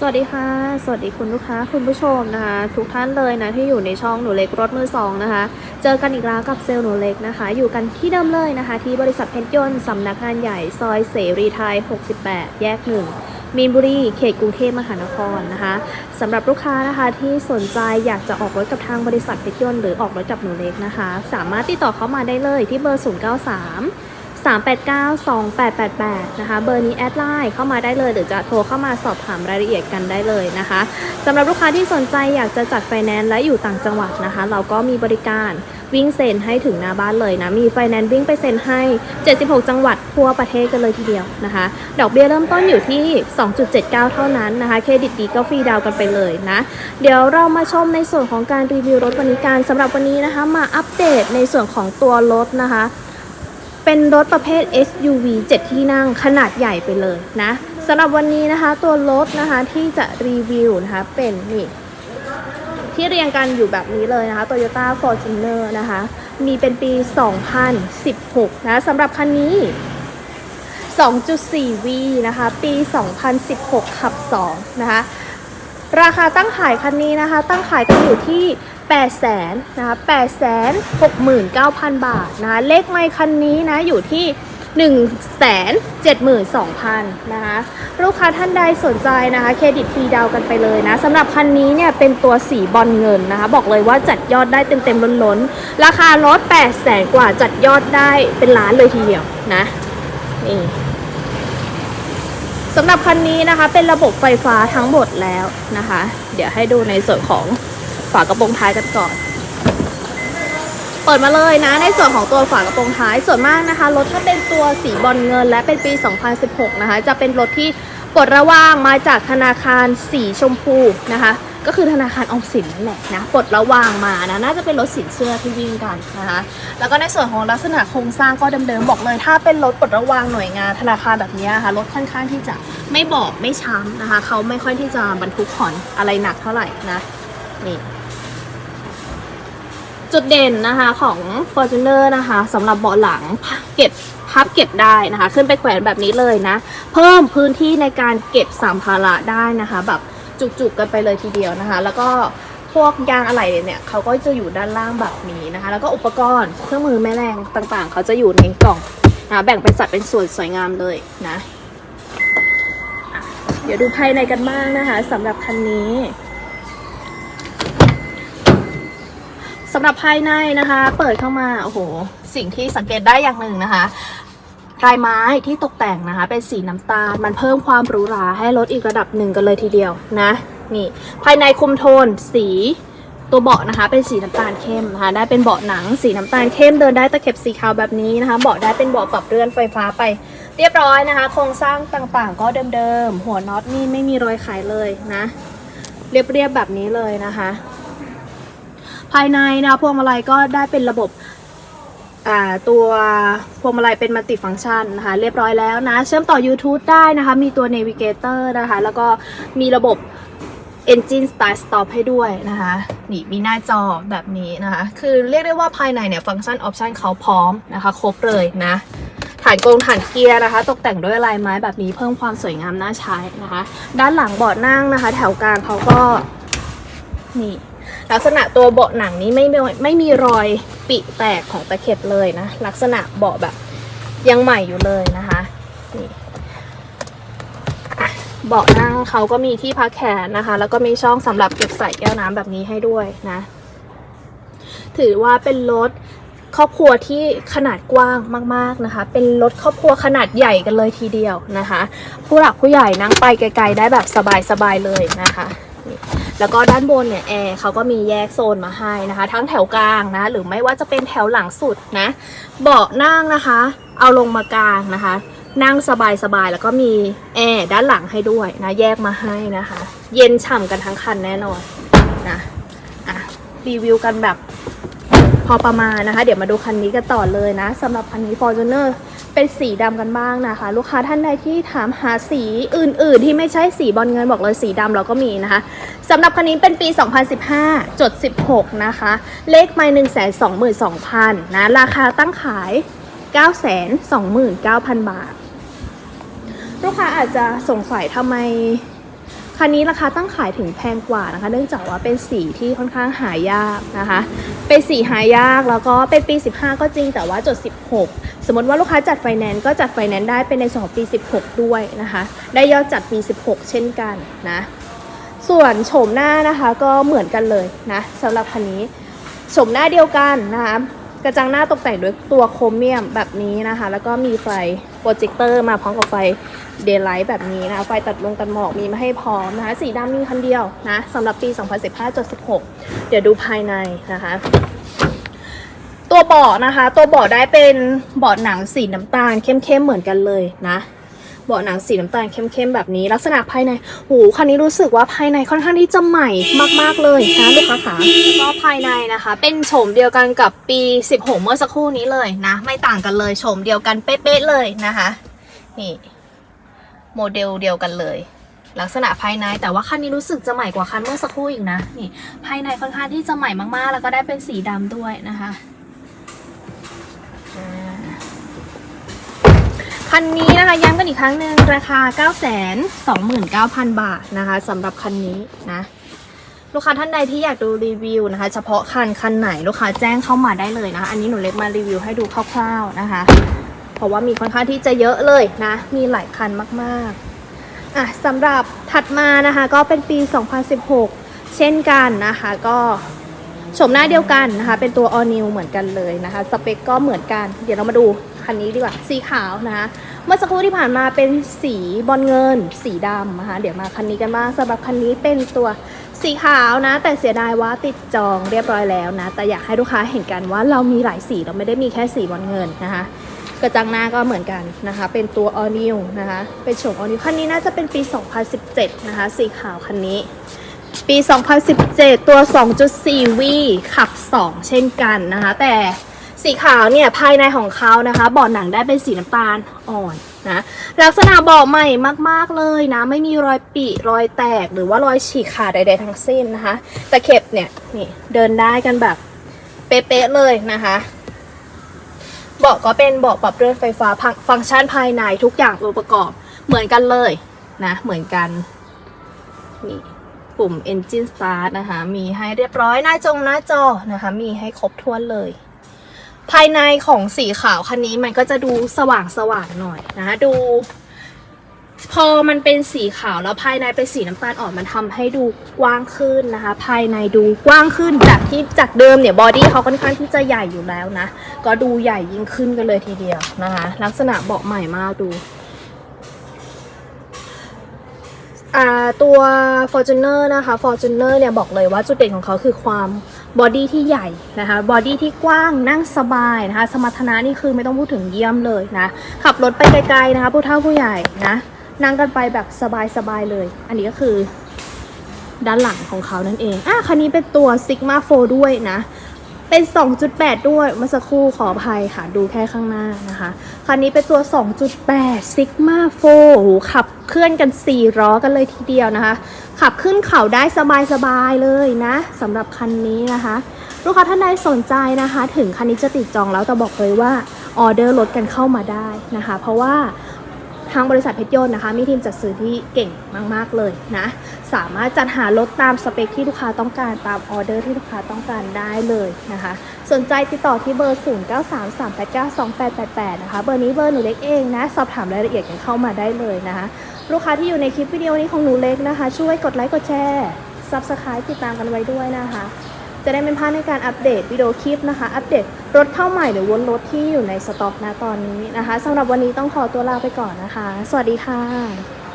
สวัสดีค่ะ สวัสดีคุณลูกค้าคุณผู้ชมนะคะ ทุกท่านเลยนะที่อยู่ในช่องหนูเล็กรถมือสองนะคะ เจอกันอีกแล้วกับเซลล์หนูเล็กนะคะ อยู่กันที่เดิมเลยนะคะ ที่บริษัทเพชรยนต์สำนักงานใหญ่ซอยเสรีไทย 68 แยกหนึ่งมีนบุรีเขตกรุงเทพมหานครนะคะสำหรับลูกค้านะคะที่สนใจอยากจะออกรถกับทางบริษัทเพชรยนต์หรือออกรถกับหนูเล็กนะคะ สามารถติดต่อเข้ามาได้เลยที่เบอร์ 093 389-2888 นะคะ เบอร์นี้แอดไลน์เข้ามาได้เลยหรือจะโทรเข้ามาสอบถามรายละเอียดกันได้เลยนะคะสำหรับลูกค้าที่สนใจอยากจะจัดไฟแนนซ์และอยู่ต่างจังหวัดนะคะ เราก็มีบริการวิ่งเซ็นให้ถึงหน้าบ้านเลยนะ มีไฟแนนซ์วิ่งไปเซ็นให้ 76 จังหวัดทั่วประเทศกันเลยทีเดียวนะคะ ดอกเบี้ยเริ่มต้นอยู่ที่ 2.79 เท่านั้นนะคะ เครดิตดีก็ฟรีดาวน์กันไปเลยนะ เดี๋ยวเรามาชมในส่วนของการรีวิวรถวันนี้กันสำหรับวันนี้นะคะ มาอัปเดตในส่วนของตัวรถนะคะ เป็นรถประเภท SUV 7 ที่นั่งขนาดใหญ่ไปเลยนะสำหรับวันนี้นะคะตัวรถนะคะที่จะรีวิวนะคะเป็นนี่ที่เรียงกันอยู่แบบนี้เลยนะคะ Toyota Fortuner นะคะ มีเป็นปี 2016 นะสำหรับคันนี้ 2.4V นะคะ ปี 2016 ขับ 2 นะคะ ราคาตั้งขายคันนี้นะคะ ตั้งขายกันอยู่ที่ 8 0 0 0 0นะคะ8 6 9 0 0 0 บาทนะคะเลขไมค์คันนี้นะอยู่ที่ 1 7 2 0 0 0นะคะลูกค้าท่านใดสนใจนะคะ เครดิตฟรีดาวกันไปเลยนะสำหรับคันนี้เนี่ยเป็นตัวสีบอลเงินนะคะ บอกเลยว่าจัดยอดได้เต็มๆล้นๆ ราคารถ8 0 0 0 0กว่าจัดยอดได้เป็นล้านเลยทีเดียวนะนี่ สำหรับคันนี้นะคะเป็นระบบไฟฟ้าทั้งหมดแล้วนะคะ เดี๋ยวให้ดูในส่วนของฝากระโปรงท้ายกันก่อน เปิดมาเลยนะในส่วนของตัวฝากระโปรงท้ายส่วนมากนะคะรถถ้าเป็นตัวสีบอลเงินและเป็นปี 2016 นะคะ จะเป็นรถที่ปลดระวางมาจากธนาคารสีชมพูนะคะ ก็คือธนาคารออมสินนั่นแหละนะปลดระวางมานะน่าจะเป็นรถสินเชื่อที่วิ่งกันนะคะแล้วก็ในส่วนของลักษณะโครงสร้างก็เดิมๆบอกเลย ถ้าเป็นรถปลดระวางหน่วยงานธนาคารแบบนี้ค่ะรถค่อนข้างที่จะไม่บอกไม่ช้ำนะคะเขาไม่ค่อยที่จะบรรทุกผ่อนอะไรหนักเท่าไหร่นะนี่จุดเด่นนะคะของ Fortuner นะคะสำหรับเบาะหลังเก็บพับเก็บได้นะคะ ขึ้นไปแขวนแบบนี้เลยนะ เพิ่มพื้นที่ในการเก็บสัมภาระได้นะคะแบบ จุกๆกันไปเลยทีเดียวนะคะ แล้วก็พวกยางอะไหล่เนี่ยเขาก็จะอยู่ด้านล่างแบบนี้นะคะ แล้วก็อุปกรณ์เครื่องมือแม่แรงต่างๆ เขาจะอยู่ในกล่องนะแบ่งเป็นสัดเป็นส่วนสวยงามเลยนะอะเดี๋ยวดูภายในกันบ้างนะคะสำหรับคันนี้สำหรับภายในนะคะ เปิดเข้ามาโอ้โหสิ่งที่สังเกตได้อย่างหนึ่งนะคะ ลายไม้ที่ตกแต่งนะคะ เป็นสีน้ำตาล มันเพิ่มความหรูหราให้รถอีกระดับหนึ่งกันเลยทีเดียวนะนี่ภายในคุมโทนสีตัวเบาะนะคะ เป็นสีน้ำตาลเข้มนะคะได้เป็นเบาะหนังสีน้ำตาลเข้มเดินได้ตะเข็บสีขาวแบบนี้นะคะเบาะได้เป็นเบาะปรับเลื่อนไฟฟ้าไป เรียบร้อยนะคะ โครงสร้างต่างๆ ก็เดิมๆหัวน็อตนี่ไม่มีรอยขายเลยนะ เรียบๆแบบนี้เลยนะคะ ภายในนะพวงมาลัยก็ได้เป็นระบบ ตัวพวงมาลัยเป็นมัลติฟังก์ชันนะคะ เรียบร้อยแล้วนะ เชื่อมต่อ YouTube ได้นะคะ มีตัว Navigator นะคะ แล้วก็มีระบบ Engine Start Stop ให้ด้วยนะคะ นี่มีหน้าจอแบบนี้นะคะ คือเรียกได้ว่าภายในเนี่ยฟังก์ชันออปชันเขาพร้อมนะคะ ครบเลยนะฐานกรงฐานเกียร์นะคะ ตกแต่งด้วยลายไม้แบบนี้เพิ่มความสวยงามน่าใช้นะคะ ด้านหลังเบาะนั่งนะคะ แถวกลางเขาก็นี่ลักษณะตัวเบาะหนังนี้ไม่มีไม่มีรอย ปิแตกของตะเข็บเลยนะ ลักษณะเบาะแบบยังใหม่อยู่เลยนะคะนี่เบาะนั่งเขาก็มีที่พักแขนนะคะ แล้วก็มีช่องสำหรับเก็บใส่แก้วน้ำแบบนี้ให้ด้วยนะ ถือว่าเป็นรถครอบครัวที่ขนาดกว้างมาก ๆนะคะ เป็นรถครอบครัวขนาดใหญ่กันเลยทีเดียวนะคะ ผู้หลักผู้ใหญ่นั่งไปไกล ๆ ได้แบบสบาย ๆ เลยนะคะ แล้วก็ด้านบนเนี่ยแอร์เขาก็มีแยกโซนมาให้นะคะ ทั้งแถวกลางนะ หรือไม่ว่าจะเป็นแถวหลังสุดนะ เบาะนั่งนะคะ เอาลงมากลางนะคะ นั่งสบายๆแล้วก็มีแอร์ด้านหลังให้ด้วยนะ แยกมาให้นะคะ เย็นฉ่ำกันทั้งคันแน่นอนนะอะรีวิวกันแบบพอประมาณนะคะ เดี๋ยวมาดูคันนี้กันต่อเลยนะสำหรับคันนี้ Fortuner เป็นสีดำกันบ้างนะคะ ลูกค้าท่านใดที่ถามหาสีอื่น ๆ ที่ไม่ใช่สีบอลเงินบอกเลยสีดำเราก็มีนะคะสำหรับคันนี้เป็นปี 2015จด16 นะคะ เลขไม่1 2 2 2 0 0 0นะราคาตั้งขาย 929,000 บาท ลูกค้าอาจจะสงสัยทำไม คันนี้ราคาตั้งขายถึงแพงกว่านะคะ เนื่องจากว่าเป็นสีที่ค่อนข้างหายากนะคะ เป็นสีหายากแล้วก็เป็นปี 15 ก็จริงแต่ว่าจด 16 สมมติว่าลูกค้าจัดไฟแนนซ์ก็จัดไฟแนนซ์ได้เป็นในส่วนของปี 16 ด้วยนะคะ ได้ยอดจัดปี 16 เช่นกันนะ ส่วนโฉมหน้านะคะก็เหมือนกันเลยนะสำหรับคันนี้โฉมหน้าเดียวกันนะคะกระจังหน้าตกแต่งด้วยตัวโครเมียมแบบนี้นะคะ แล้วก็มีไฟโปรเจคเตอร์มาพร้อมกับไฟ เดย์ไลท์แบบนี้นะคะไฟตัดลงตัดหมอกมีมาให้พร้อมนะคะ สีดำมีคันเดียวนะสำหรับปี 2015-16 เดี๋ยวดูภายในนะคะตัวเบาะนะคะ ตัวเบาะได้เป็นเบาะหนังสีน้ำตาลเข้มๆเหมือนกันเลยนะเบาะหนังสีน้ำตาลเข้มๆแบบนี้ ลักษณะภายในโหคันนี้รู้สึกว่าภายในค่อนข้างที่จะใหม่มากๆเลยนะลูกค้าขาแล้วก็ภายในนะคะ เป็นโฉมเดียวกันกับปี 16 เมื่อสักครู่นี้เลยนะ ไม่ต่างกันเลยโฉมเดียวกันเป๊ะๆเลยนะคะ นี่ โมเดลเดียวกันเลย ลักษณะภายในแต่ว่าคันนี้รู้สึกจะใหม่กว่าคันเมื่อสักครู่อีกนะนี่ภายในค่อนข้างที่จะใหม่มากๆ แล้วก็ได้เป็นสีดำด้วยนะคะคันนี้นะคะย้ำกันอีกครั้งหนึ่งราคา 9 2 9 0 0 0 บาทนะคะสำหรับคันนี้นะลูกค้าท่านใดที่อยากดูรีวิวนะคะ เฉพาะคันคันไหนลูกค้าแจ้งเข้ามาได้เลยนะคะ อันนี้หนูเล็กมารีวิวให้ดูคร่าวๆนะคะ เพราะว่ามีค่อนข้างที่จะเยอะเลยนะ มีหลายคันมากๆอะสำหรับถัดมานะคะก็เป็นปี 2016 เช่นกันนะคะก็ชมหน้าเดียวกันนะคะ เป็นตัว all new เหมือนกันเลยนะคะ สเปคก็เหมือนกัน เดี๋ยวเรามาดูคันนี้ดีกว่า สีขาวนะคะ เมื่อสักครู่ที่ผ่านมาเป็นสีบอลเงิน สีดำนะคะ เดี๋ยวมาคันนี้กันบ้างสำหรับคันนี้เป็นตัวสีขาวนะ แต่เสียดายว่าติดจองเรียบร้อยแล้วนะ แต่อยากให้ลูกค้าเห็นกันว่าเรามีหลายสี เราไม่ได้มีแค่สีบอลเงินนะคะ กระจังหน้าก็เหมือนกันนะคะ เป็นตัว all new นะคะ เป็นโฉม all new คันนี้น่าจะเป็นปี 2017 นะคะ สีขาวคันนี้ ปี 2017 ตัว 2.4V ขับ 2 เช่นกันนะคะ แต่สีขาวเนี่ยภายในของเขานะคะเบาะหนังได้เป็นสีน้ำตาลอ่อนนะลักษณะเบาะใหม่มากๆเลยนะ ไม่มีรอยปิรอยแตกหรือว่ารอยฉีกขาดใดๆทั้งสิ้นนะคะตะเข็บเนี่ยนี่เดินได้กันแบบเป๊ะๆเลยนะคะ เบาะก็เป็นเบาะปรับเลื่อนไฟฟ้าฟังฟังก์ชันภายในทุกอย่างตัวประกอบเหมือนกันเลยนะ เหมือนกันนี่ปุ่ม engine start นะคะ มีให้เรียบร้อยหน้าจงหน้าจอนะคะ มีให้ครบถ้วนเลย ภายในของสีขาวคันนี้มันก็จะดูสว่างสว่างหน่อยนะะดู พอมันเป็นสีขาวแล้วภายในเป็นสีน้ำตาลอ่อนมันทำให้ดูกว้างขึ้นนะคะ ภายในดูกว้างขึ้นจากที่จากเดิมเนี่ยบอดี้เขาค่อนข้างที่จะใหญ่อยู่แล้วนะ ก็ดูใหญ่ยิ่งขึ้นกันเลยทีเดียวนะคะ ลักษณะเบาะใหม่มากดูอ่าตัว Fortuner นะคะ Fortuner เนี่ยบอกเลยว่าจุดเด่นของเขาคือความบอดี้ที่ใหญ่นะคะบอดี้ที่กว้างนั่งสบายนะคะ สมรรถนะนี่คือไม่ต้องพูดถึงเยี่ยมเลยนะ ขับรถไปไกลๆนะคะ ผู้เฒ่าผู้ใหญ่นะ นั่งกันไปแบบสบายๆเลย อันนี้ก็คือ ด้านหลังของเขานั่นเองอะคันนี้เป็นตัว Sigma 4 ด้วยนะ เป็น 2.8 ด้วยเมื่อสักครู่ขออภัยค่ะ ดูแค่ข้างหน้านะคะ คันนี้เป็นตัว 2.8 Sigma 4โอ้โหขับเคลื่อนกัน 4 ล้อกันเลยทีเดียวนะคะ ขับขึ้นเขาได้สบายๆเลยนะสำหรับคันนี้นะคะลูกค้าท่านใดสนใจนะคะ ถึงคันนี้จะติดจองแล้วแต่บอกเลยว่าออเดอร์ลดกันเข้ามาได้นะคะ เพราะว่า ทางบริษัทเพชรยนต์นะคะมีทีมจัดซื้อที่เก่งมากๆเลยนะสามารถจัดหารถตามสเปคที่ลูกค้าต้องการตามออเดอร์ที่ลูกค้าต้องการได้เลยนะคะสนใจติดต่อที่เบอร์ 0933892888 นะคะเบอร์นี้เบอร์หนูเล็กเองนะสอบถามรายละเอียดกันเข้ามาได้เลยนะคะลูกค้าที่อยู่ในคลิปวิดีโอนี้ของหนูเล็กนะคะ ช่วยกดไลค์กดแชร์ Subscribe ติดตามกันไว้ด้วยนะคะ จะได้ไม่พลาดในการอัปเดตวิดีโอคลิปนะคะ อัปเดตรถเข้าใหม่หรือวนรถที่อยู่ในสต็อกนะตอนนี้นะคะสำหรับวันนี้ต้องขอตัวลาไปก่อนนะคะ สวัสดีค่ะ